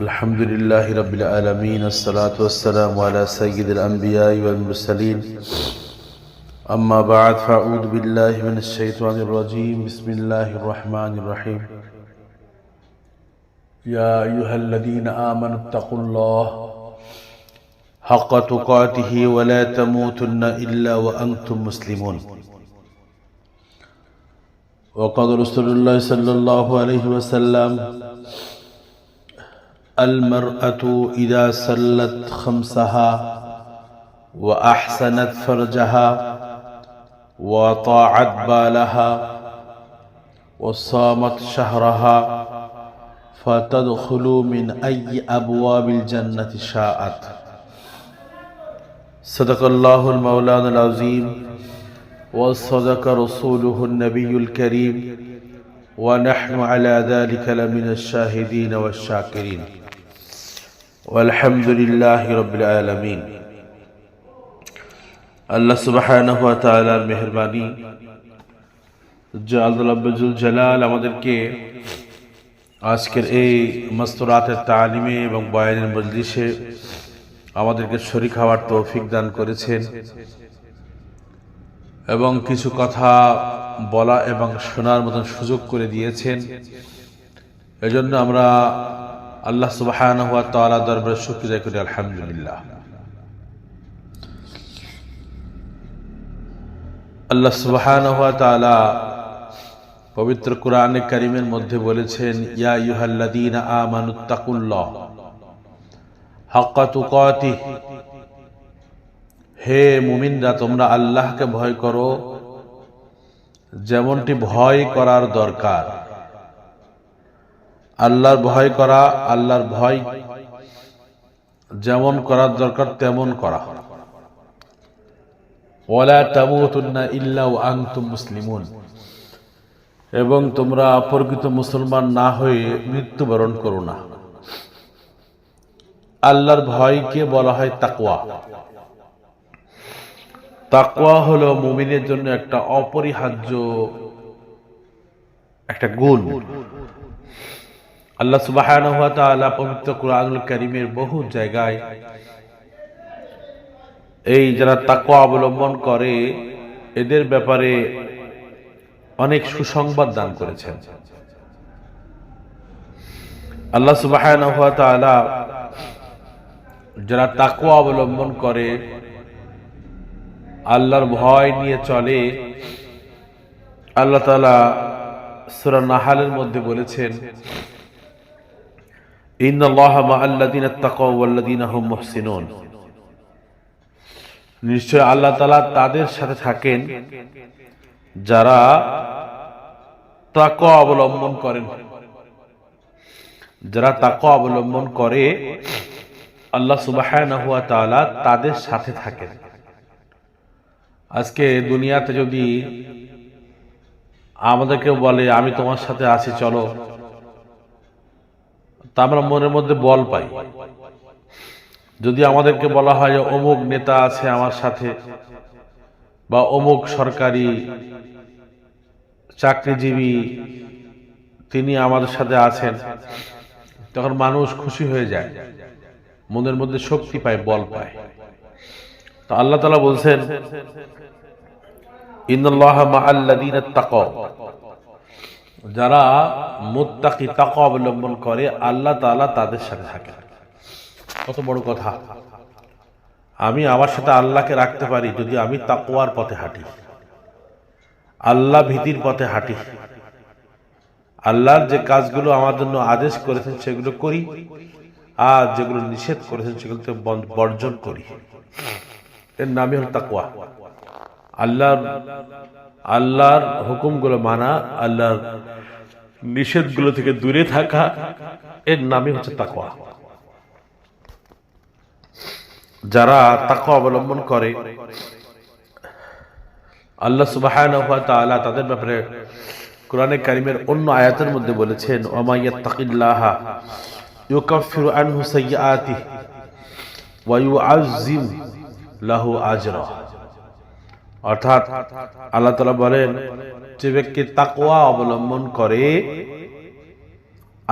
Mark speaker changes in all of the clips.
Speaker 1: الحمد لله رب العالمين الصلاة والسلام على سيد الأنبياء والمرسلين أما بعد فأعوذ بالله من الشيطان الرجيم بسم الله الرحمن الرحيم يا أيها الذين آمنوا اتقوا الله حق تقاته ولا تموتن إلا وأنتم مسلمون وقال رسول الله صلى الله عليه وسلم المرأة إذا سلت خمسها وأحسنت فرجها وطاعت بالها وصامت شهرها فتدخل من أي أبواب الجنة شاءت. صدق الله المولان العظيم وصدق رسوله النبي الكريم ونحن على ذلك لمن الشاهدين والشاكرين. والحمد لله رب العالمين আল্লাহ সুবাহানহ তালার মেহরবানি আল্লাহুল জালাল আমাদেরকে আজকের এই মস্তরাতের তালিমে এবং বয়ানের মজলিসে আমাদেরকে শরিক হওয়ার তৌফিক দান করেছেন এবং কিছু কথা বলা এবং শোনার মতন সুযোগ করে দিয়েছেন এজন্য আমরা আল্লাহ সুবাহান হওয়া তালা দরবারে শুক্রিয়া করি, আলহামদুলিল্লাহ। আল্লাহ সুবাহান হওয়া তালা পবিত্র কোরআনে করিমের মধ্যে বলেছেন, ইয়া ইউহাল্লাদিন হাক্কা তুকাতি হে মুমিনরা, তোমরা আল্লাহকে ভয় করো, যেমনটি ভয় করার দরকার। আল্লাহর ভয় করা, আল্লাহর ভয় যেমন করার দরকার তেমন করা। এবং তোমরা অপরকৃত মুসলমান না হয়ে মৃত্যুবরণ করো না। আল্লাহর ভয়কে বলা হয় তাকওয়া। তাকওয়া হলো মুমিনের জন্য একটা অপরিহার্য একটা গুণ। আল্লাহ সুবাহান পবিত্র কুরআনুল করিমের বহু জায়গায় এই যারা তাকওয়া অবলম্বন করে, এদের ব্যাপারে অনেক সুসংবাদ দান করেছেন। আল্লাহ সুবাহান যারা তাকওয়া অবলম্বন করে, আল্লাহর ভয় নিয়ে চলে, আল্লাহ তালা সুরা নাহালের মধ্যে বলেছেন নিশ্চয় আল্লাহ তালা তাদের সাথে থাকেন যারা তাক অবলম্বন করেন। যারা তাক অবলম্বন করে, আল্লাহ সুবাহ তাদের সাথে থাকেন। আজকে দুনিয়াতে যদি আমাদেরকে বলে, আমি তোমার সাথে আছি, চলো। তা আমরা মনের মধ্যে বল পাই। যদি আমাদেরকে বলা হয়, অমুক নেতা আছে আমার সাথে, বা অমুক সরকারি চাকরিজীবী, তিনি আমাদের সাথে আছেন, তখন মানুষ খুশি হয়ে যায়, মনের মধ্যে শক্তি পায়, বল পায়। তো আল্লাহ তালা বলছেন যারা মুত্তাকি তাক অবলম্বন করে, আল্লাহ তালা তাদের সাথে থাকে। কত বড় কথা। আমি আমার সাথে আল্লাহকে রাখতে পারি যদি আমি তাকোয়ার পথে হাঁটি। আল্লাহ ভীতির পথে হাঁটি। আল্লাহর যে কাজগুলো আমার জন্য আদেশ করেছেন, সেগুলো করি। আর যেগুলো নিষেধ করেছেন সেগুলোতে বর্জন করি। এর নামই হল তাকুয়া আল্লাহর আল্লাহর হুকুমগুলো মানা, আল্লাহর নিষেধগুলো থেকে দূরে থাকা। এর নামই হচ্ছে তাকুয়া যারা তাকুয়া অবলম্বন করে, আল্লাহ সুবাহ তাদের ব্যাপারে কোরআনে কারিমের অন্য আয়াতের মধ্যে বলেছেন ওয়া লাহু আজরা। অর্থাৎ আল্লাহ বলেন যে ব্যক্তি তাকওয়া অবলম্বন করে,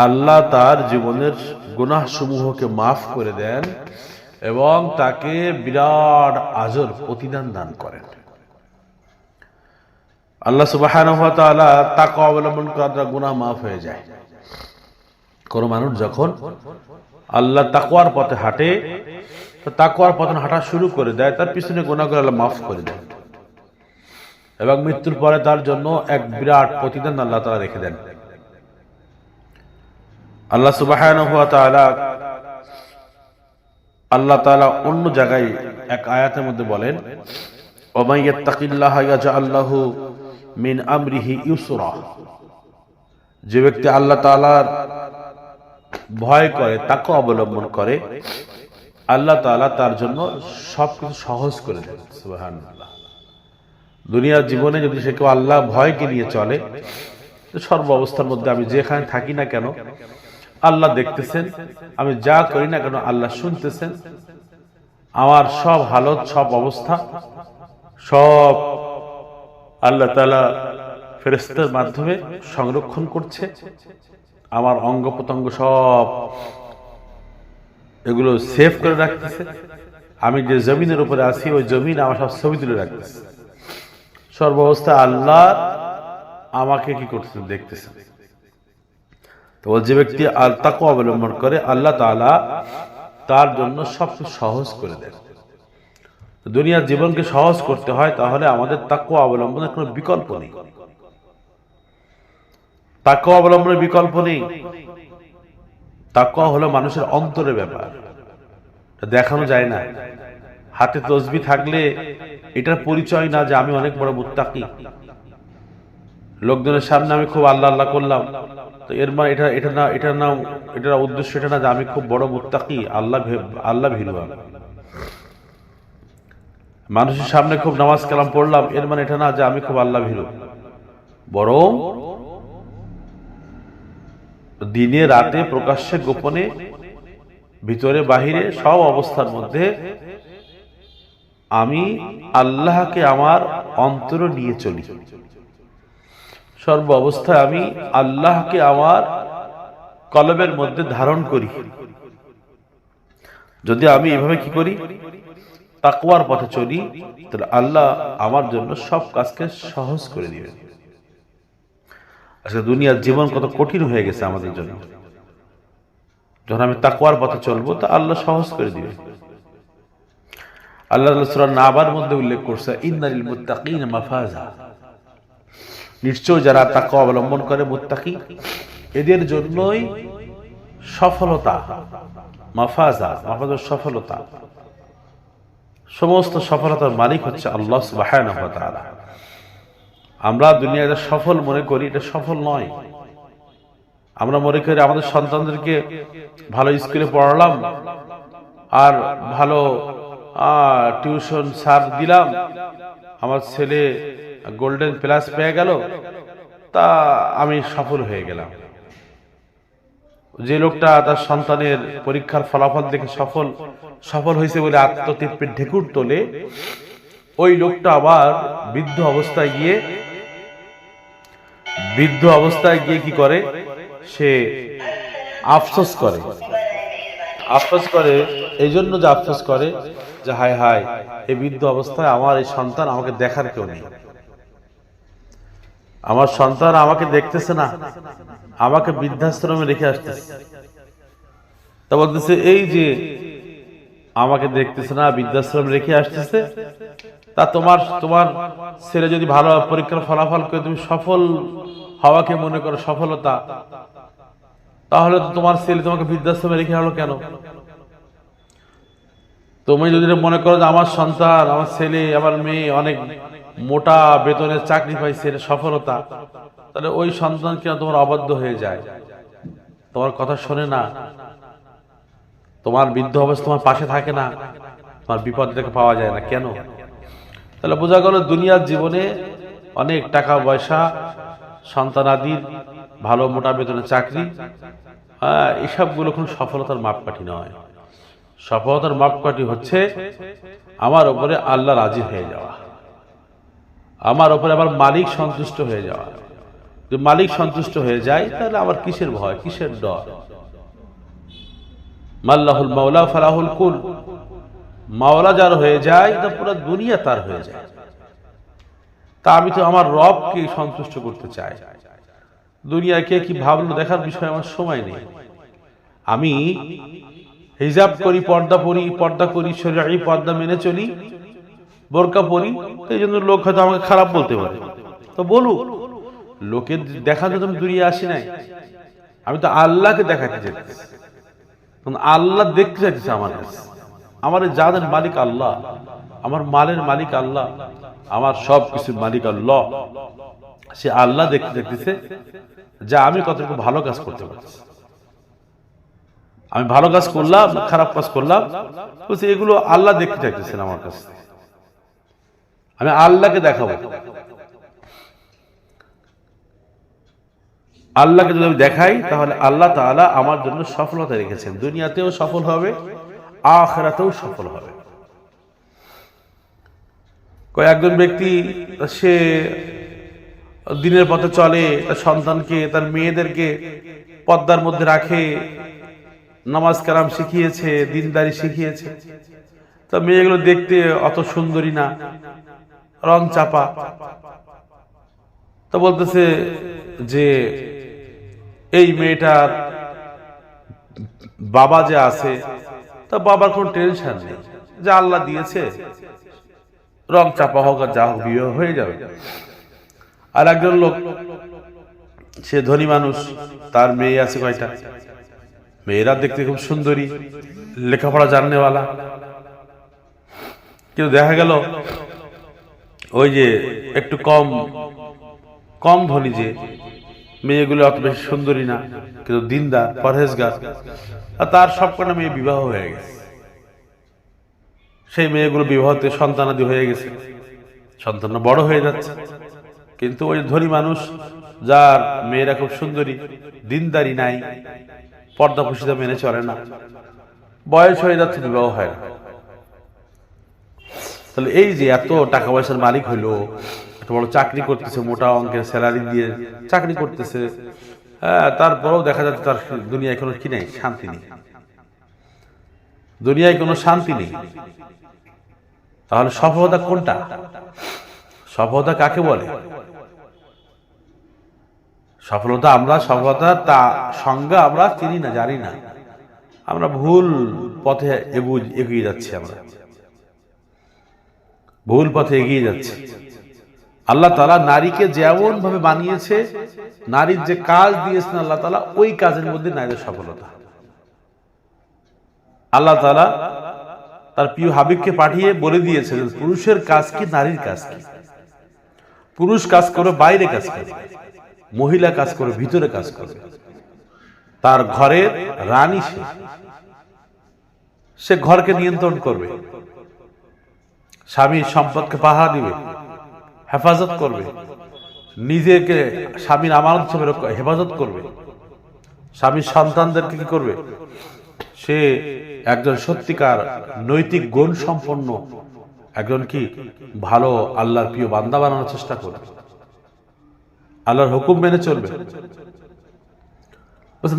Speaker 1: আল্লাহ তার জীবনের গুনাহ সমূহকে মাফ করে দেন এবং তাকে বিরাট আজর, প্রতিদান দান করেন। আল্লাহ সুবাহ তাকে অবলম্বন করার গুনাহ মাফ হয়ে যায়। কোন মানুষ যখন আল্লাহ তাকুয়ার পথে হাঁটে, তো তাকুয়ার পথে হাঁটা শুরু করে দেয়, তার পিছনে গুণাগুলো আল্লাহ মাফ করে দেয় এবং মৃত্যুর পরে তার জন্য এক বিরাট প্রতিদান আল্লাহ তারা রেখে দেন। আল্লাহ সুবাহ আল্লাহ তালা অন্য জায়গায় এক আয়াতের মধ্যে বলেন মিন যে ব্যক্তি আল্লাহ তালার ভয় করে, তাকে অবলম্বন করে, আল্লাহ তালা তার জন্য সবকিছু সহজ করে দেন। সুবাহান দুনিয়ার জীবনে যদি সে কেউ আল্লাহ ভয়কে নিয়ে চলে সর্ব অবস্থার মধ্যে আমি যেখানে থাকি না কেন, আল্লাহ দেখতেছেন, আমি যা করি না কেন আল্লাহ শুনতেছেন, আমার সব হালত, সব অবস্থা, সব আল্লাহ তালা ফেরেস্তের মাধ্যমে সংরক্ষণ করছে, আমার অঙ্গ প্রত্যঙ্গ সব এগুলো সেভ করে রাখতেছে, আমি যে জমিনের উপরে আছি, ওই জমিন আমার সব ছবি তুলে রাখতেছে। সর্বাবস্থা আল্লাহ আমাকে কি করতেছেন দেখতেছেন তো যে ব্যক্তি তাকে অবলম্বন করে, আল্লাহ তালা তার জন্য সবকিছু সহজ করে দেন। দুনিয়ার জীবনকে সহজ করতে হয়, তাহলে আমাদের তাকে অবলম্বনের কোনো বিকল্প নেই। তাকুয়া অবলম্বনের বিকল্প নেই। তাকুয়া হলো মানুষের অন্তরের ব্যাপার। দেখানো যায় না। হাতে তসবি থাকলে এটার পরিচয় না যে আমি অনেক বড় মুত্তাকি। লোকজনের সামনে আমি খুব আল্লাহ আল্লাহ করলাম। তো এর মানে এটা এটা না এটার নাম এটার উদ্দেশ্য এটা না যে আমি খুব বড় মুত্তাকি, আল্লাহ আল্লাহ ভিরু মানুষের সামনে খুব নামাজ কালাম পড়লাম, এর মানে এটা না যে আমি খুব আল্লাহ ভিরু বরং দিনে, রাতে, প্রকাশ্যে, গোপনে, ভিতরে, বাহিরে সব অবস্থার মধ্যে আমি আল্লাহকে আমার অন্তর নিয়ে চলি। সর্ব অবস্থায় আমি আল্লাহকে আমার কলমের মধ্যে ধারণ করি। যদি আমি এভাবে কি করি? তাকুয়ার পথে চলি, তাহলে আল্লাহ আমার জন্য সব কাজকে সহজ করে দিবেন। আজকে দুনিয়ার জীবন কত কঠিন হয়ে গেছে আমাদের জন্য। যখন আমি তাকুয়ার পথে চলবো, তা আল্লাহ সহজ করে দিবে আল্লাহ নাবার মধ্যে উল্লেখ করছে ইন্নারিল মুত্তাকিন মাফাজা। নিশ্চয় যারা তাকে অবলম্বন করে মুত্তাকি, এদের জন্যই সফলতা, মাফাজা মাফাজ সফলতা। সমস্ত সফলতার মালিক হচ্ছে আল্লাহ সুবাহ আমরা দুনিয়াতে সফল মনে করি, এটা সফল নয়। আমরা মনে করি আমাদের সন্তানদেরকে ভালো স্কুলে পড়ালাম, আর ভালো টিউশন সার দিলাম। আমার ছেলে গোল্ডেন প্লাস পেয়ে গেল। তা আমি সফল হয়ে গেলাম। যে লোকটা তার সন্তানের পরীক্ষার ফলাফল দেখে সফল সফল হয়েছে বলে আত্মতৃপ্তির ঢেকুর তোলে, ওই লোকটা আবার বৃদ্ধ অবস্থায় গিয়ে, বৃদ্ধ অবস্থায় গিয়ে কি করে? সে আফসোস করে। আফসোস করে, এই জন্য যে আফসোস করে যে হায় হায়, এই বৃদ্ধ অবস্থায় আমার এই সন্তান আমাকে দেখার কেউ নেই। আমার সন্তান আমাকে দেখতেছে না, আমাকে বৃদ্ধাশ্রমে রেখে আসতেছে। তা বলতেছে, এই যে আমাকে দেখতেছে না, বৃদ্ধাশ্রম রেখে আসতেছে, তা তোমার তোমার ছেলে যদি ভালো পরীক্ষার ফলাফল করে, তুমি সফল হওয়াকে মনে করো সফলতা, তাহলে তোমার ছেলে তোমাকে বৃদ্ধাশ্রমে রেখে হলো কেন? তুমি যদি মনে করো যে আমার সন্তান, আমার ছেলে, আমার মেয়ে অনেক মোটা বেতনের চাকরি পাইছে সফলতা, তাহলে ওই সন্তান কেন তোমার অবাধ্য হয়ে যায়। তোমার কথা শোনে না। তোমার বৃদ্ধ অবস্থা তোমার পাশে থাকে না। তোমার বিপদ থেকে পাওয়া যায় না। কেন? তাহলে বোঝা গেল দুনিয়ার জীবনে অনেক টাকা পয়সা, সন্তানাদির ভালো মোটা বেতনের চাকরি হ্যাঁ এসবগুলো কোনো সফলতার মাপকাঠি নয়। সফলতার মাপকাঠি হচ্ছে, আমার ওপরে আল্লাহ রাজি হয়ে যাওয়া। আমার ওপরে আমার মালিক সন্তুষ্ট হয়ে যাওয়া। যদি মালিক সন্তুষ্ট হয়ে যায়, তাহলে আমার কিসের ভয়, কিসের ডর? মাল্লাহুল মাওলা, ফালাহুল কুল। মাওলা যার হয়ে যায়, তা পুরো দুনিয়া তার হয়ে যায়। তা আমি তো আমার রবকে সন্তুষ্ট করতে চাই। দুনিয়ায় কে কি ভাবলো দেখার বিষয়ে আমার সময় নেই। আমি হিজাব করি, পর্দা পরি, পর্দা করি শরীরে পর্দা মেনে চলি, বোরকা পরি, এই জন্য লোক হয়তো আমাকে খারাপ বলতে পারে। তো বলুক, লোকের জন্য আমি দুনিয়া আসি নাই। আমি তো আল্লাহকে দেখাতে চাইছি আল্লাহ দেখতে চাইতেছে আমার কাছে। আমার জানের মালিক আল্লাহ, আমার মালের মালিক আল্লাহ, আমার সব কিছুর মালিক আল্লাহ, সে আল্লাহ দেখতে দেখতেছে যে আমি কতটুকু ভালো কাজ করতে পারছি। আমি ভালো কাজ করলাম, খারাপ কাজ করলাম, বলছি, এগুলো আল্লাহ দেখতে চাইতেছেন আমার কাছে। আমি আল্লাহকে দেখাবো। আল্লাহকে যদি আমি দেখাই, তাহলে আল্লাহ তাআলা আমার জন্য সফলতা রেখেছেন। দুনিয়াতেও সফল হবে, আখেরাতেও সফল হবে। কয়েকজন ব্যক্তি, সে দিনের পথে চলে, তার সন্তানকে, তার মেয়েদেরকে পদ্মার মধ্যে রাখে নামাজ কালাম শিখিয়েছে, দিনদারি শিখিয়েছে। তা মেয়েগুলো দেখতে অত সুন্দরী না, রং চাপা। তো বলতেছে যে, এই মেয়েটার বাবা যে আছে, তা বাবার কোন টেনশন নেই। যা আল্লাহ দিয়েছে, রং চাপা হোক আর যা হোক, বিয়ে হয়ে যাবে। আর একজন লোক, সে ধনী মানুষ, তার মেয়ে আছে কয়টা? মেয়েরা দেখতে খুব সুন্দরী, লেখাপড়া জাননেওয়ালা। কিন্তু দেখা গেল, ওই যে একটু কম কম ধনী যে, মেয়েগুলো অত বেশি সুন্দরী না, কিন্তু দিনদার, পরহেজগার, আর তার সবকটা মেয়ে বিবাহ হয়ে গেছে। সেই মেয়েগুলো বিবাহতে সন্তানাদি হয়ে গেছে। সন্তান বড় হয়ে যাচ্ছে। কিন্তু ওই ধনী মানুষ, যার মেয়েরা খুব সুন্দরী, দিনদারি নাই পর্দা পুষিতা মেনে চলে না। বয়স হয়ে যাচ্ছে, বিবাহ হয় তাহলে এই যে এত টাকা পয়সার মালিক হইল, এত বড় চাকরি করতেছে, মোটা অঙ্কের স্যালারি দিয়ে চাকরি করতেছে হ্যাঁ তারপরেও দেখা যাচ্ছে তার দুনিয়ায় কোনো কি নেই, শান্তি নেই। দুনিয়ায় কোনো শান্তি নেই। তাহলে সফলতা কোনটা? সফলতা কাকে বলে? সফলতা আমরা, সফলতা তা সংজ্ঞা আমরা চিনি না, জানি না। আমরা ভুল পথে এগিয়ে যাচ্ছি আমরা। ভুল পথে এগিয়ে যাচ্ছে। আল্লাহ তালা নারীকে যেমন ভাবে বানিয়েছে, নারীর যে কাজ দিয়েছেন আল্লাহ তালা ওই কাজের মধ্যে নারীর সফলতা। আল্লাহ তালা তার প্রিয় হাবিবকে পাঠিয়ে বলে দিয়েছে পুরুষের কাজ কি, নারীর কাজ কি? পুরুষ কাজ করে, বাইরে কাজ করে। মহিলা কাজ করে, ভিতরে কাজ করে। তার ঘরের রানী সে। সে ঘরকে নিয়ন্ত্রণ করবে। স্বামীর সম্পদকে পাহারা দিবে। হেফাজত করবে। নিজেকে স্বামীর আমার হেফাজত করবে। স্বামীর সন্তানদেরকে কি করবে? সে একজন সত্যিকার নৈতিক গুণ সম্পন্ন একজন কি? ভালো আল্লাহর প্রিয় বান্দা বানানোর চেষ্টা করবে। আল্লাহর হুকুম মেনে চলবে।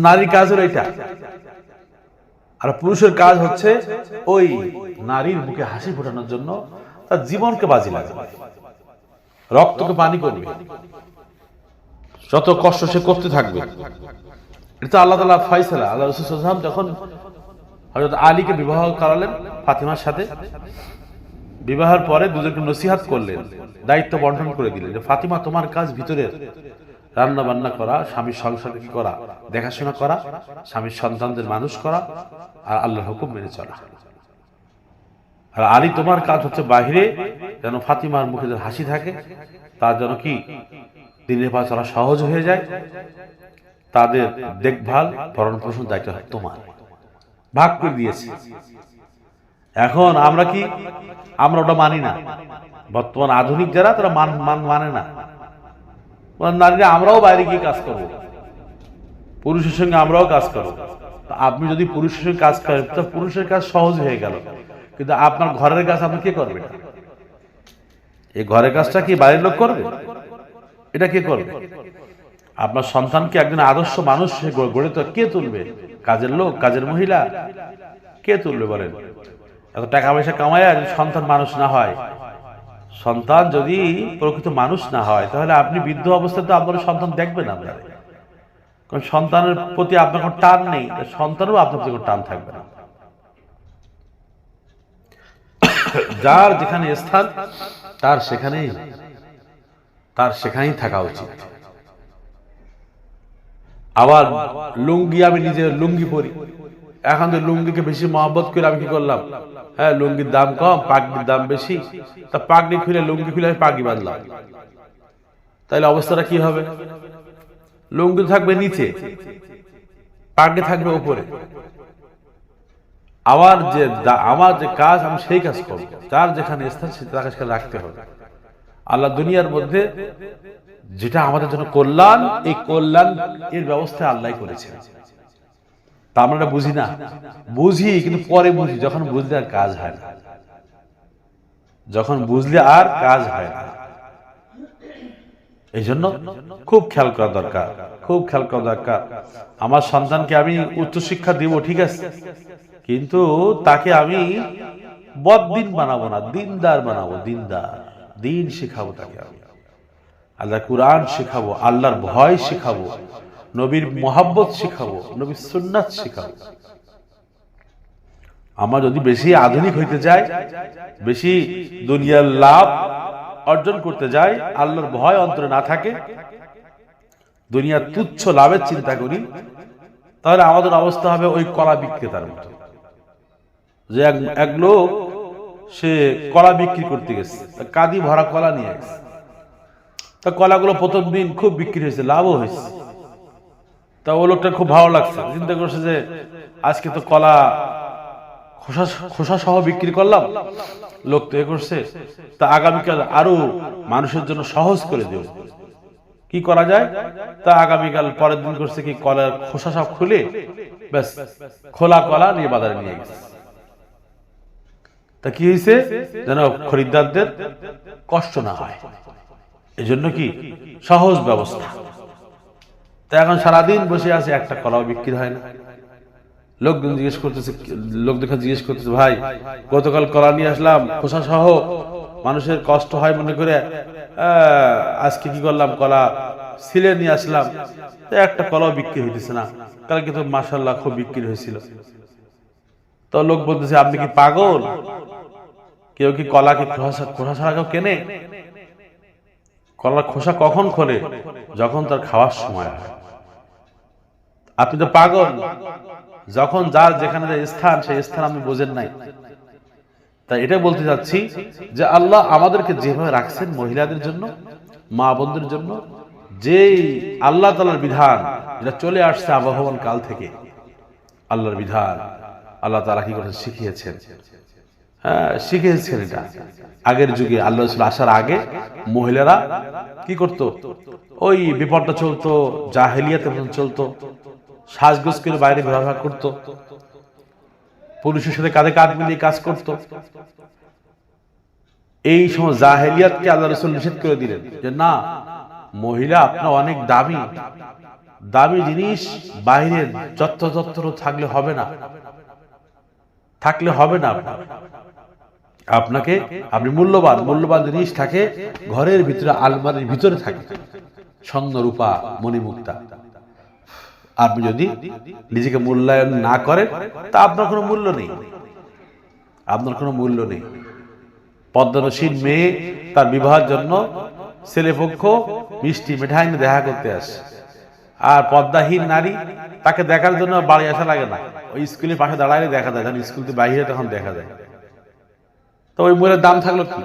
Speaker 1: নারীর কাজ হলো এটা। আর পুরুষের কাজ হচ্ছে ওই নারীর মুখে হাসি ফোটানোর জন্য তার জীবনকে বাজি লাগাবে রক্তকে পানি করবে। যত কষ্ট সে করতে থাকবে। এটা আল্লাহ তালা ফয়সালা। আল্লাহ রসুলাম যখন হজরত আলীকে বিবাহ করালেন ফাতিমার সাথে বিবাহের পরে দুজনকে নসিহাত করলেন, দায়িত্ব বন্টন করে দিলেন যে, ফাতিমা, তোমার কাজ ভিতরের রান্না বান্না করা, স্বামীর সংসার করা, দেখাশোনা করা, স্বামীর সন্তানদের মানুষ করা, আর আল্লাহর হুকুম মেনে চলা। আর আলী, তোমার কাজ হচ্ছে বাহিরে, যেন ফাতিমার মুখে যেন হাসি থাকে তার যেন কি দিনের পা চলা সহজ হয়ে যায়? তাদের দেখভাল ভরণ পোষণ দায়িত্ব তোমার। ভাগ করে দিয়েছে। এখন আমরা কি? আমরা ওটা মানি না। বর্তমান আধুনিক যারা, তারা মান মান মানে না। নারীরা আমরাও বাইরে গিয়ে কাজ করব। পুরুষের সঙ্গে আমরাও কাজ করব। আপনি যদি পুরুষের সঙ্গে কাজ করেন, তো পুরুষের কাজ সহজ হয়ে গেল। কিন্তু আপনার ঘরের কাজ আপনি কে করবে এই ঘরের কাজটা কি বাইরের লোক করবে? এটা কে করবে? আপনার সন্তানকে একজন আদর্শ মানুষ গড়ে তো কে তুলবে? কাজের লোক, কাজের মহিলা। কে তুলবে বলেন? এত টাকা পয়সা কামায় আর সন্তান মানুষ না হয়। সন্তান যদি প্রকৃত মানুষ না হয়, তাহলে আপনি বৃদ্ধ অবস্থায় তো আপনার সন্তান দেখবেন আপনার। কারণ সন্তানের প্রতি আপনার কোনো টান নেই সন্তানও আপনার প্রতি কোনো টান থাকবে না। যার যেখানে স্থান, তার সেখানেই তার সেখানেই থাকা উচিত। আবার লুঙ্গি আমি নিজের লুঙ্গি পরি। এখন তো লুঙ্গিকে বেশি মহব্বত করে আমি কি করলাম? হ্যাঁ লুঙ্গির দাম কম, পাগড়ির দাম বেশি। তা পাগড়ি খুলে, লুঙ্গি খুলে আমি পাগড়ি বাঁধলাম। তাহলে অবস্থাটা কি হবে? লুঙ্গি থাকবে নিচে, পাগড়ি থাকবে উপরে। আমার যে আমার যে কাজ, আমি সেই কাজ করব। তার যেখানে স্থান, সে তাকে সেখানে রাখতে হবে। আল্লাহ দুনিয়ার মধ্যে যেটা আমাদের জন্য কল্যাণ, এই কল্যাণ এর ব্যবস্থা আল্লাহ করেছেন। তা আমরা বুঝি না। বুঝি, কিন্তু পরে বুঝি, যখন বুঝলে আর কাজ হয় না। যখন বুঝলে আর কাজ হয় না। এই জন্য খুব খেয়াল করা দরকার, খুব খেয়াল করা দরকার। আমার সন্তানকে আমি উচ্চশিক্ষা দিব, ঠিক আছে? কিন্তু তাকে আমি বদিন বানাবো না, দিনদার বানাবো, দিনদার। দিন শেখাবো তাকে আমি। আল্লাহ কুরআন শেখাবো, আল্লাহর ভয় শেখাবো। নবীর মোহাব্বত শিখাবো, নবীর সুন্নাত শেখাবো। আমার যদি বেশি আধুনিক হইতে যায়, বেশি দুনিয়ার লাভ অর্জন করতে যায়, আল্লাহর ভয় অন্তরে না থাকে, দুনিয়ার তুচ্ছ লাভের চিন্তা করি, তাহলে আমাদের অবস্থা হবে ওই কলা বিক্রেতার মতো। যে এক লোক, সে কলা বিক্রি করতে গেছে, কাদি ভরা কলা নিয়ে গেছে। তা কলাগুলো প্রথম দিন খুব বিক্রি হয়েছে, লাভও হয়েছে। তা ও লোকটা খুব ভালো লাগছে। চিন্তা করছে যে আজকে তো কলা খোসা খোসা সহ বিক্রি করলাম। লোক তো এ করছে। তা আগামীকাল আরও মানুষের জন্য সহজ করে দেব কি করা যায়? তা আগামীকাল পরের দিন করছে কি কলার খোসা সব খুলে ব্যাস, খোলা কলা নিয়ে বাজারে নিয়ে গেছে। তা কি হয়েছে? যেন খরিদ্দারদের কষ্ট না হয়। এই জন্য কি? সহজ ব্যবস্থা। তা এখন সারাদিন বসে আছে, একটা কলাও বিক্রি হয় না। লোকজন জিজ্ঞেস করতেছে, লোক দেখা জিজ্ঞেস করতেছে, ভাই, গতকাল কলা নিয়ে আসলাম, খোসা সহ, মানুষের কষ্ট হয় মনে করে আজকে কি করলাম, কলা সিলে নিয়ে আসলাম। একটা কলাও বিক্রি হইতেছে না। কালকে তো মাসাল্লাহ খুব বিক্রি হয়েছিল। তো লোক বলতেছে, আপনি কি পাগল? কেউ কি কলা কি খোসা খোসা ছাড়া কেউ কেনে? কলার খোসা কখন খোলে? যখন তার খাওয়ার সময় হয়। আপনি তো পাগল। যখন যার যেখানে স্থান, সেই স্থান আপনি বোঝেন নাই। তাই এটা বলতে চাচ্ছি যে আল্লাহ আমাদেরকে যেভাবে রাখছেন মহিলাদের জন্য, মা বোনদের জন্য, যেই আল্লাহ তালার বিধান, যেটা চলে আসছে আবহমান কাল থেকে, আল্লাহর বিধান, আল্লাহ তালা কি করে শিখিয়েছেন। হ্যাঁ শিখেছেন এটা। আগের যুগে আল্লাহ আসার আগে মহিলারা কি করত? ওই বিপদটা চলতো, জাহেলিয়াতে চলতো সাজগোজ করে বাইরে ঘোরাফেরা করতো। পুরুষের সাথে কাঁধে কাঁধ মিলিয়ে কাজ করত। এই সময় জাহেলিয়াতকে আল্লাহ রসুল নিষেধ করে দিলেন যে, না, মহিলা আপনার অনেক দামি। দামি জিনিস বাইরে যত্র যত্র থাকলে হবে না। থাকলে হবে না আপনাকে, আপনি মূল্যবান মূল্যবান জিনিস থাকে, ঘরের ভিতরে আলমারির ভিতরে থাকে। স্বর্ণ রূপা মণিমুক্তা। আপনি যদি নিজেকে মূল্যায়ন না করেন, তা আপনার কোনো মূল্য নেই। আপনার কোনো মূল্য নেই। পদ্মনসীন মেয়ে, তার বিবাহের জন্য ছেলেপক্ষ মিষ্টি মিঠাই দেখা করতে আসে। আর পদ্মাহীন নারী, তাকে দেখার জন্য বাড়ি আসা লাগে না। ওই স্কুলের পাশে দাঁড়ালে দেখা যায় স্কুল থেকে বাইরে তখন দেখা যায়। তো ওই মূলের দাম থাকল কি?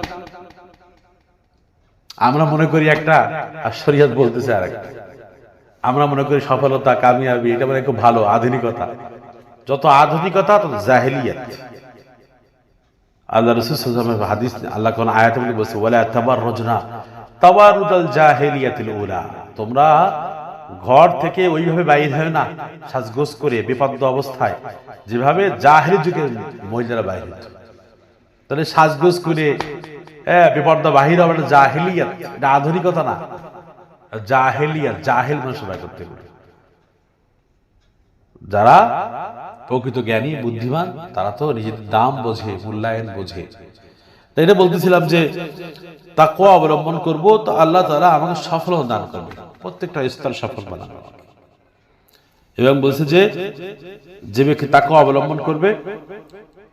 Speaker 1: আমরা মনে করি একটা, আর শরীয়ত বলতেছে আর একটা আমরা মনে করি সফলতা, কামিয়াবি, এটা মানে খুব ভালো আধুনিকতা। যত আধুনিকতা, তত জাহেলিয়াত। আল্লাহ রসুল হাদিস, আল্লাহ কোন আয়াতে বলে বলছে, ওয়ালা তাবাররুজনা তাবারুদাল জাহেলিয়াতিল উলা। তোমরা ঘর থেকে ওইভাবে বাইরে হয় না, সাজগোজ করে বিপদ অবস্থায়, যেভাবে জাহেলি যুগের মহিলারা বাইরে তাহলে সাজগোজ করে হ্যাঁ বিপর্দা বাহির হবে জাহেলিয়াত, এটা আধুনিকতা না। জাহেলিয়া জাহেল মানুষ ব্যয় করতে পারে যারা প্রকৃত জ্ঞানী, বুদ্ধিমান, তারা তো নিজেদের দাম বোঝে, মূল্যায়ন বোঝে। তাই এটা বলতেছিলাম যে তাকুয়া অবলম্বন করব তো আল্লাহ তারা আমাকে সফল দান করবে। প্রত্যেকটা স্তর সফল বানাবে এবং বলছে যে যে ব্যক্তি তাকুয়া অবলম্বন করবে,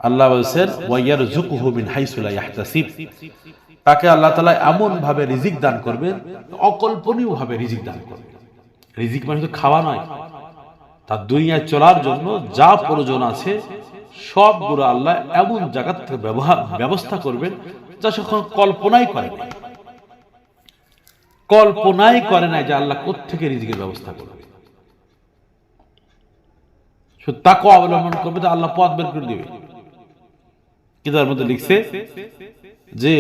Speaker 1: আল্লাহ বলছেন ওয়াইয়ার জুকুহু মিন হাইসু লা ইয়াহতাসিব। তাকে আল্লাহ তালা এমন ভাবে রিজিক দান করবেন অকল্পনীয় ভাবে রিজিক দান করবেন। রিজিক মানে তো খাওয়া নয়, তার দুনিয়ায় চলার জন্য যা প্রয়োজন আছে, সবগুলো আল্লাহ এমন জায়গা থেকে ব্যবহার, ব্যবস্থা করবেন যা সে কখনো কল্পনাই করে নাই কল্পনাই করে নাই যে আল্লাহ কোথেকে রিজিকের ব্যবস্থা করবে। তাকে অবলম্বন করবে তো আল্লাহ পথ বের করে দিবে। তার মধ্যে লিখছে যে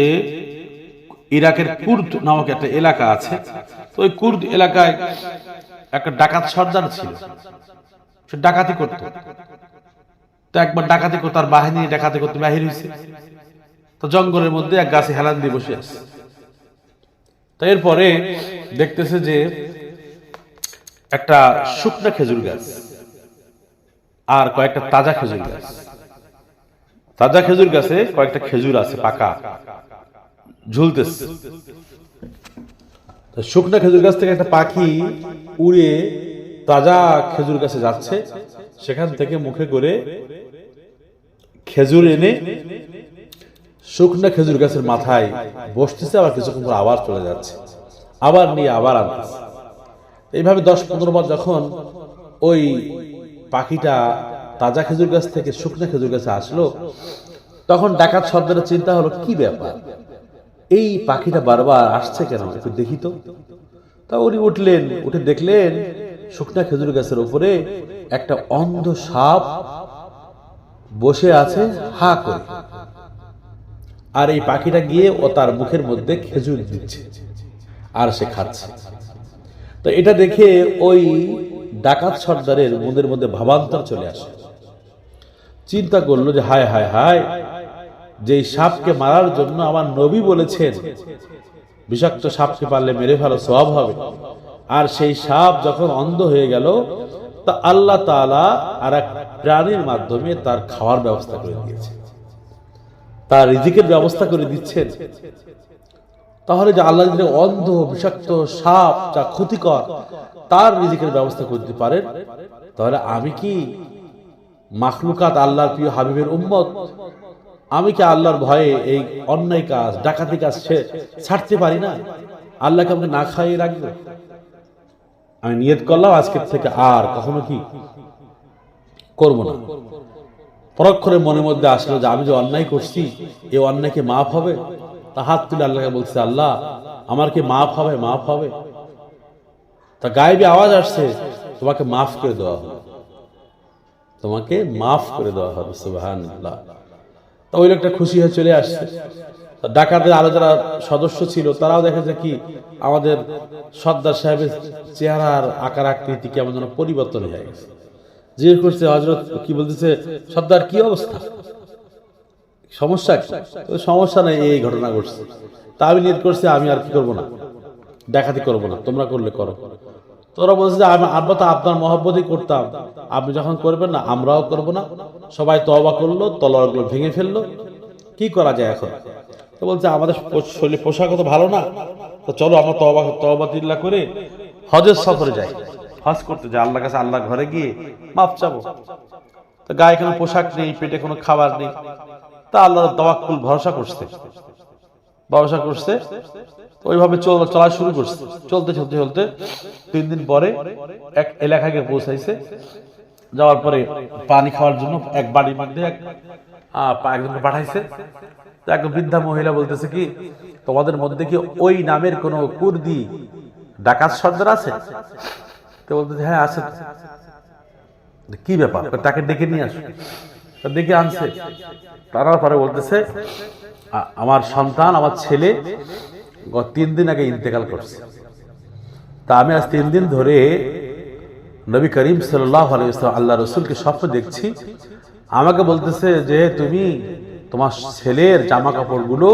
Speaker 1: ইরাকের কুর্দ নামক একটা এলাকা আছে, তো ওই কুর্দ এলাকায় একটা ডাকাত সর্দার ছিল। সে ডাকাতি করত। তো একবার ডাকাতি করতো, তার বাহিনী ডাকাতি করতে বাহির হয়েছে তো জঙ্গলের মধ্যে এক গাছে হেলান দিয়ে বসে আছে। তো এরপরে দেখতেছে যে একটা শুকনা খেজুর গাছ আর কয়েকটা তাজা খেজুর গাছ। তাজা খেজুর গাছে কয়েকটা খেজুর আছে, পাকা। ঝুলতেছে। শুকনা খেজুর গাছ থেকে একটা পাখি উড়ে তাজা খেজুর গাছে যাচ্ছে। সেখান থেকে মুখে করে খেজুর এনে শুকনা খেজুর গাছের মাথায় বসতেছে, আবার কিছুক্ষণ পর আবার চলে যাচ্ছে। আবার নিয়ে আবার আনতেছে। এইভাবে দশ পনেরো বার যখন ওই পাখিটা তাজা খেজুর গাছ থেকে শুকনা খেজুর গাছে আসলো, তখন ডাকাত শব্দের চিন্তা হলো, কি ব্যাপার? এই পাখিটা বারবার আসছে কেন? একটু দেখি তো। তা উনি উঠলেন, উঠে দেখলেন শুকনা খেজুর গাছের উপরে একটা অন্ধ সাপ বসে আছে, হা করে। আর এই পাখিটা গিয়ে ও তার মুখের মধ্যে খেজুর দিচ্ছে আর সে খাচ্ছে। তো এটা দেখে ওই ডাকাত সর্দারের মনের মধ্যে ভাবান্তর চলে আসে। চিন্তা করল যে, হায় হায় হায় যে সাপকে মারার জন্য আমার নবী বলেছেন, বিষাক্ত সাপকে পারলে মেরে ফেলো সব হবে। আর সেই সাপ যখন অন্ধ হয়ে গেল, তা আল্লাহ তাআলা আর এক প্রাণীর মাধ্যমে তার খাওয়ার ব্যবস্থা করে দিয়েছে। তার রিজিকের ব্যবস্থা করে দিচ্ছেন। তাহলে যে আল্লাহ অন্ধ, বিষাক্ত সাপ যা ক্ষতিকর, তার রিজিকের ব্যবস্থা করতে পারেন, তাহলে আমি কি মাখলুকাত আল্লাহর প্রিয় হাবিবের উম্মত। আমি কি আল্লাহর ভয়ে এই অন্যায় কাজ, ডাকাতি কাজ ছাড়তে পারি না? আল্লাহকে আমাকে না খাইয়ে রাখবে? আমি নিয়ত করলাম, আজকের থেকে আর কখনো কি করব না। পরক্ষণে মনের মধ্যে আসলো যে আমি যে অন্যায় করছি এই অন্যায়কে মাফ হবে? তা হাত তুলে আল্লাহকে বলছে, আল্লাহ, আমার কি মাফ হবে? মাফ হবে? তা গায়েবী আওয়াজ আসছে, তোমাকে মাফ করে দেওয়া হবে তোমাকে মাফ করে দেওয়া হবে সুবাহান তা ওই লোকটা খুশি হয়ে চলে আসছে। ডাকাতের আরও যারা সদস্য ছিল তারাও দেখে যে কি আমাদের সর্দার সাহেবের চেহারার আকার আকৃতি কেমন যেন পরিবর্তন হয়ে গেছে। জিজ্ঞেস করছে হজরত কি বলতেছে? সর্দার কি অবস্থা? সমস্যা সমস্যা নেই এই ঘটনা ঘটছে। তা আমি নিয়ত করছি আমি আর কি করব না? দেখাতে করব না তোমরা করলে করো। তোরা বলছে যে আমি আমরা তো আপনার মহব্বতই করতাম। আপনি যখন করবেন না, আমরাও করব না। সবাই তওবা করল, তলোয়ারগুলো ভেঙে ফেলল। কি করা যায় এখন? তো বলছে, আমাদের শরীরে পোশাক তো ভালো না। তো চলো আমরা তওবা তওবা তিল্লা করে হজের সফরে যাই। হজ করতে যাই। আল্লাহ কাছে আল্লাহ ঘরে গিয়ে মাপ চাবো। তো গায়ে কোনো পোশাক নেই, পেটে কোনো খাবার নেই। তা আল্লাহ তাওয়াক্কুল ভরসা করছে। ভরসা করছে ওইভাবে চল শুরু করছে। চলতে চলতে চলতে তিন দিন পরে এক এলাকায় গিয়ে পৌঁছাইছে। যাওয়ার পরে পানি খাওয়ার জন্য এক বাড়ির মধ্যে এক একজনকে পাঠাইছে। এক বৃদ্ধা মহিলা বলতেছে কি, তোমাদের মধ্যে কি ওই নামের কোনো কুর্দি ডাকাত সর্দার আছে? তো বলতেছে হ্যাঁ আছে। কি ব্যাপার? তাকে ডেকে নিয়ে আসো। ডেকে আনছে। তারার পরে বলতেছে আমার সন্তান, আমার ছেলে তিন দিন আগে ইন্তেকাল করছে। তা আমি আজ তিন দিন ধরে নবী করিম সাল্লাহ আল্লাহ রসুলকে স্বপ্ন দেখছি। আমাকে বলতেছে যে, তুমি তোমার ছেলের জামা কাপড়গুলো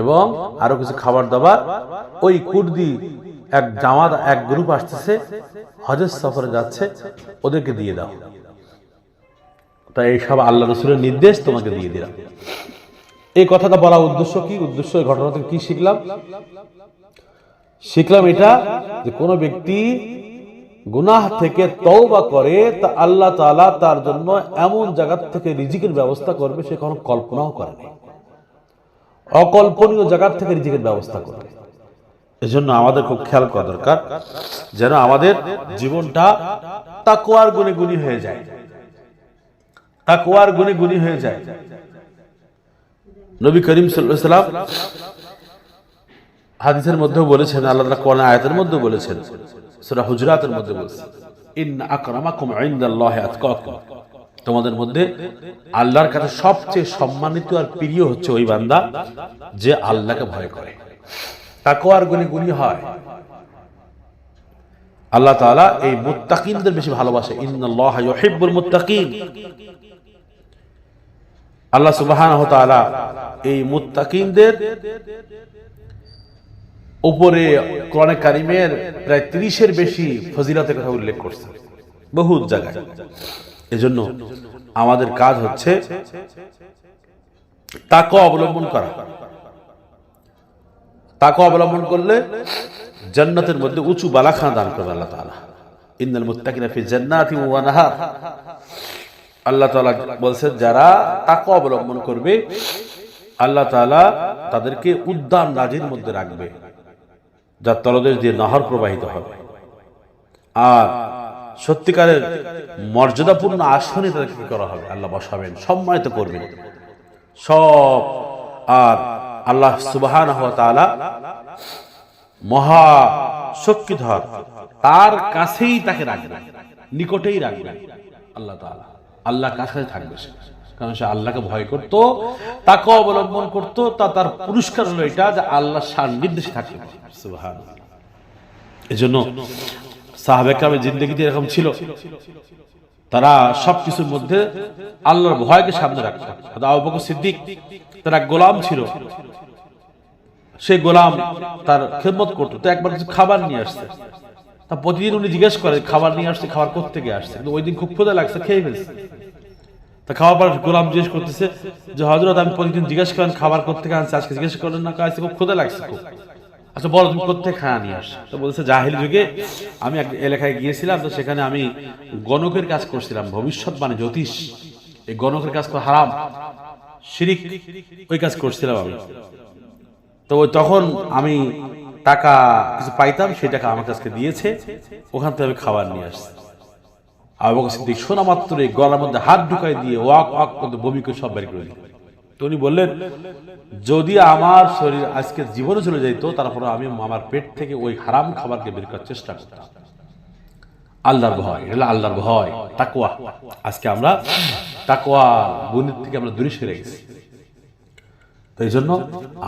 Speaker 1: এবং আরও কিছু খাবার দাবার ওই কুর্দি এক জামা এক গ্রুপ আসতেছে, হজের সফরে যাচ্ছে, ওদেরকে দিয়ে দাও। তাই এইসব আল্লাহ রসুলের নির্দেশ তোমাকে দিয়ে দিলাম। এই কথাটা বলা উদ্দেশ্য কি? উদ্দেশ্য ঘটনা থেকে কি শিখলাম? শিখলাম এটা যে কোনো ব্যক্তি গুনাহ থেকে তওবা করে তা আল্লাহ তাআলা তার জন্য এমন জায়গা থেকে রিজিকের ব্যবস্থা করবে সে কখনো কল্পনাও করে নাই। অকল্পনীয় জায়গার থেকে রিজিকের ব্যবস্থা করবে। এজন্য আমাদের খুব খেয়াল করা দরকার যেন আমাদের জীবনটা তাকুয়ার গুণে গুণী হয়ে যায়। তাকুয়ার গুণে গুণী হয়ে যায়। নবী করিম সাল্লাম হাদিসের মধ্যেও বলেছেন, আল্লাহ তাআলা কোরআন আয়াতের মধ্যে বলেছেন, সূরা হুজরাতের মধ্যে বলেছেন তোমাদের মধ্যে আল্লাহর কাছে সবচেয়ে সম্মানিত আর প্রিয় হচ্ছে ওই বান্দা যে আল্লাহকে ভয় করে। তাকওয়ার গুণে গুণী হয়। আল্লাহ তাআলা এই মুত্তাকিনদের বেশি ভালোবাসে। ইন্নাল্লাহা ইউহিব্বুল আল্লাহ তাআলা এই মুত্তাকিনদের উপরে কোরআনে কারিমের প্রায় তিরিশের বেশি ফজিলতের কথা উল্লেখ করছে। বহু জায়গায়। এজন্য আমাদের কাজ হচ্ছে তাকে অবলম্বন করা। তাকে অবলম্বন করলে জান্নাতের মধ্যে উঁচু বালাখানা দান করবে আল্লাহ তাআলা। ইন্নাল মুত্তাকিনা ফি জান্নাতি ওয়া আল্লাহ তাআলা বলছেন, যারা তাকে অবলম্বন করবে আল্লাহ তাআলা তাদেরকে উদ্যান রাজির মধ্যে রাখবে যার তলদেশ দিয়ে নহর প্রবাহিত হবে। আর সত্যিকারের মর্যাদাপূর্ণ আসনে তাদেরকে করা হবে? আল্লাহ বসাবেন, সম্মানিত করবেন। সব, আর আল্লাহ সুবাহান মহা শক্তিধর, তার কাছেই তাকে রাখবেন, নিকটেই রাখবেন, আল্লাহ আল্লাহ কাছে থাকবে সে। কারণ সে আল্লাহকে ভয় করত তাকে অবলম্বন করত, তা তার পুরস্কার হলো এটা যে আল্লাহ সান্নির্দেশে থাকবে সুবহান এজন্য সাহাবেকামের জিন্দগিতে এরকম ছিল। তারা সবকিছুর মধ্যে আল্লাহর ভয়কে সামনে রাখত। আবু সিদ্দিক তারা গোলাম ছিল। সে গোলাম তার খেদমত করতো, তো একবার কিছু খাবার নিয়ে আসছে। তা প্রতিদিন উনি জিজ্ঞেস করে, খাবার নিয়ে আসছে, খাবার থেকে আসছে? কিন্তু ওই দিন খুব ক্ষুদা লাগছে, খেয়ে ফেলছে। তা খাওয়ার পর গোলাম জিজ্ঞেস করতেছে যে হজরত আমি প্রতিদিন জিজ্ঞেস করেন, খাবার থেকে আনছে? আজকে জিজ্ঞেস করেন না? আজকে খুব ক্ষুদা লাগছে খুব। আচ্ছা বলো, তুমি কোথেকে খাওয়া নিয়ে আস তো বলছে, জাহিল যুগে আমি এক এলাকায় গিয়েছিলাম, তো সেখানে আমি গণকের কাজ করছিলাম ভবিষ্যৎ মানে জ্যোতিষ। এই গণকের কাজ তো হারাম, শিরিক, ওই কাজ করছিলাম আমি। তো তখন আমি টাকা কিছু পাইতাম, সেই টাকা আমার কাছকে দিয়েছে, ওখান থেকে আমি খাবার নিয়ে আসছি। আবু সিদ্দিক শোনা মাত্রই গলার মধ্যে হাত ঢুকাই দিয়ে ওয়াক ওয়াক করতে বমি করে সব বের করে দিল তো উনি বললেন, যদি আমার শরীর আজকে জীবনে চলে যাইত তারপরে আমি আমার পেট থেকে ওই হারাম খাবারকে বের করার চেষ্টা করতাম। আল্লাহর ভয়, এটা আল্লাহর ভয় তাকুয়া আজকে আমরা তাকুয়া গুণের থেকে আমরা দূরে সেরে গেছি। এই জন্য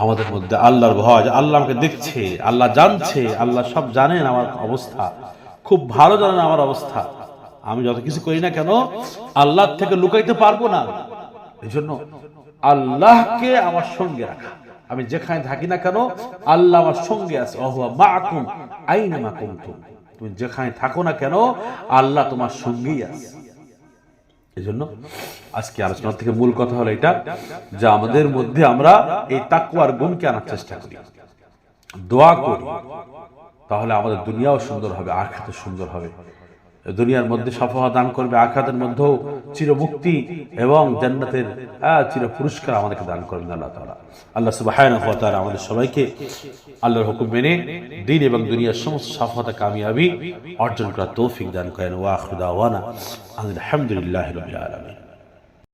Speaker 1: আমাদের মধ্যে আল্লাহর ভয় আল্লাহ আমাকে দেখছে, আল্লাহ জানছে, আল্লাহ সব জানেন আমার অবস্থা, খুব ভালো জানেন আমার অবস্থা। আমি যত কিছু করি না কেন আল্লাহ থেকে লুকাইতে পারব না। এই জন্য আল্লাহকে আমার সঙ্গে রাখা। আমি যেখানে থাকি না কেন, আল্লাহ আমার সঙ্গে আছে। অহুয়া মা আকুম আইন মা কুমতুম তুমি যেখানে থাকো না কেন, আল্লাহ তোমার সঙ্গেই আছে। এই জন্য আজকে আলোচনা থেকে মূল কথা হলো এটা, যে আমাদের মধ্যে আমরা এই তাকুয়ার গুণকে আনার চেষ্টা করি। দোয়া করি, তাহলে আমাদের দুনিয়াও সুন্দর হবে আখাতে সুন্দর হবে। দুনিয়ার মধ্যে সফলতা দান করবে আখাতের মধ্যেও চির মুক্তি এবং জান্নাতের চির পুরস্কার আমাদেরকে দান করবেন আল্লাহ তালা আল্লাহ সুবাহ আমাদের সবাইকে আল্লাহর হুকুম মেনে দিন এবং দুনিয়ার সমস্ত সফলতা কামিয়াবি অর্জন করা তৌফিক দান করেন। ওয়া আখিরু দাওয়ানা আলমী